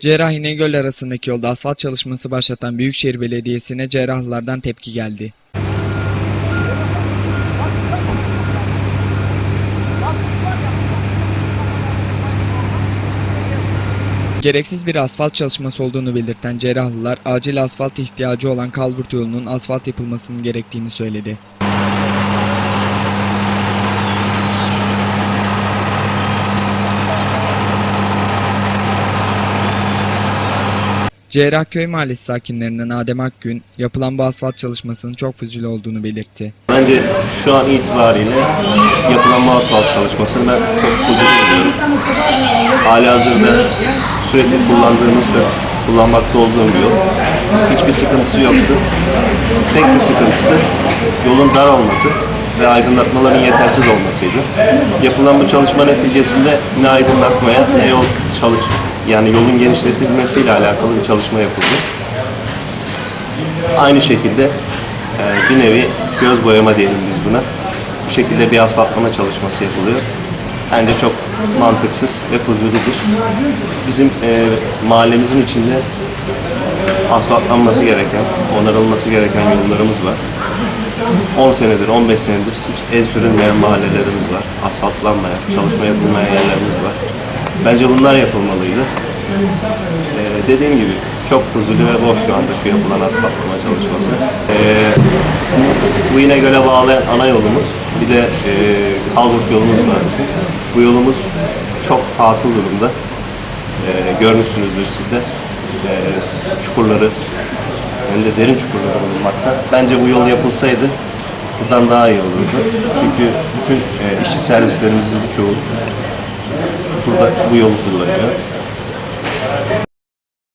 Cerrah İnegöl arasındaki yolda asfalt çalışması başlatan Büyükşehir Belediyesi'ne cerrahlardan tepki geldi. Gereksiz bir asfalt çalışması olduğunu belirten cerrahlılar acil asfalt ihtiyacı olan Kalburt yolunun asfalt yapılmasının gerektiğini söyledi. Cerrahköy Mahallesi sakinlerinden Adem Akgün, yapılan bu asfalt çalışmasının çok fuzuli olduğunu belirtti. Bence şu an itibariyle yapılan bu asfalt çalışmasını ben çok huzurlu buluyorum. Hali hazırda sürekli kullandığımız ve kullanmakta olduğum yol. Hiçbir sıkıntısı yoktu. Tek bir sıkıntısı yolun dar olması ve aydınlatmaların yetersiz olmasıydı. Yapılan bu çalışma neticesinde ne aydınlatmaya ne yol çalış yani yolun genişletilmesiyle alakalı bir çalışma yapıldı. Aynı şekilde e, bir nevi göz boyama diyelim biz buna. Bu şekilde bir asfaltlama çalışması yapılıyor. Bence çok mantıksız ve fuzuludur. Bizim e, mahallemizin içinde asfaltlanması gereken, onarılması gereken yollarımız var. 10 senedir, 15 senedir hiç el sürülmeyen mahallelerimiz var. Asfaltlanmayan, çalışma yapılmayan yerlerimiz var. Bence bunlar yapılmalıydı. Ee, dediğim gibi çok fuzuli ve boş şu anda şu yapılan asfaltlama çalışması. Ee, bu yine göle bağlayan ana yolumuz. Bir de e, Kalburt yolumuz var bizim. Bu yolumuz çok fasıl durumda. Ee, görmüşsünüzdür siz de. Ee, çukurları, hem de derin çukurları bulunmakta. Bence bu yol yapılsaydı buradan daha iyi olurdu. Çünkü bütün e, işçi servislerimizin birçoğu burada bu yolu kullanıyor.